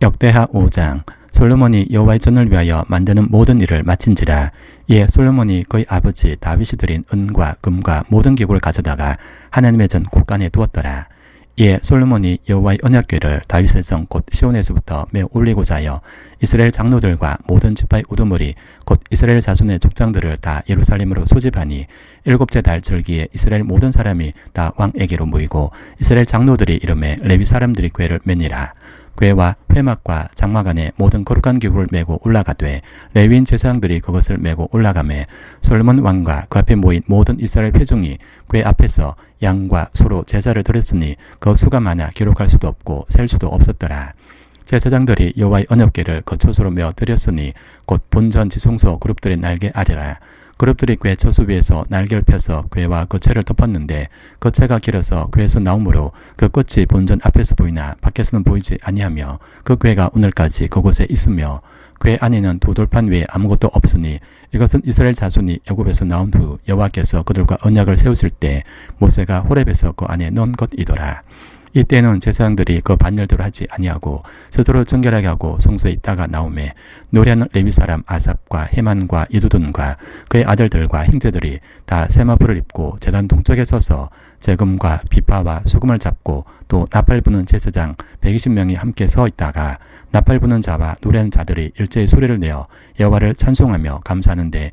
역대하 5장 솔로몬이 여호와의 전을 위하여 만드는 모든 일을 마친지라. 이에 솔로몬이 그의 아버지 다윗이 드린 은과 금과 모든 기구를 가져다가 하나님의 전 곳간에 두었더라. 이에 솔로몬이 여호와의 언약궤를 다윗의 성 곧 시온에서부터 메어 올리고자 하여 이스라엘 장로들과 모든 지파의 우두머리 곧 이스라엘 자손의 족장들을 다 예루살렘으로 소집하니 일곱째 달 절기에 이스라엘 모든 사람이 다 왕에게로 모이고 이스라엘 장로들이 이름에 레위 사람들이 궤를 매니라 궤와 회막과 장막 안에 모든 거룩한 기구를 메고 올라가되 레위인 제사장들이 그것을 메고 올라가매 솔로몬 왕과 그 앞에 모인 모든 이스라엘 회중이 궤 앞에서 양과 소로 제사를 드렸으니 그 수가 많아 기록할 수도 없고 셀 수도 없었더라. 제사장들이 여호와의 언약궤를 그 처소로 메어 드렸으니 곧 본전 지성소 그룹들의 날개 아래라. 그룹들이 궤 처소 위에서 날개를 펴서 궤와 그 채를 덮었는데 그 채가 길어서 궤에서 나오므로 그 끝이 본전 앞에서 보이나 밖에서는 보이지 아니하며 그 궤가 오늘까지 그곳에 있으며 궤 안에는 두 돌판 외에 아무것도 없으니 이것은 이스라엘 자손이 애굽에서 나온 후 여호와께서 그들과 언약을 세우실 때 모세가 호렙에서 그 안에 넣은 것이더라. 이때는 제사장들이 그 반열대로 하지 아니하고 스스로 정결하게 하고 성소에 있다가 나오매 노래하는 레위 사람 아삽과 헤만과 이두둔과 그의 아들들과 형제들이 다 세마불을 입고 제단 동쪽에 서서 재금과 비파와 수금을 잡고 또 나팔 부는 제사장 120명이 함께 서 있다가 나팔 부는 자와 노래하는 자들이 일제히 소리를 내어 여호와를 찬송하며 감사하는데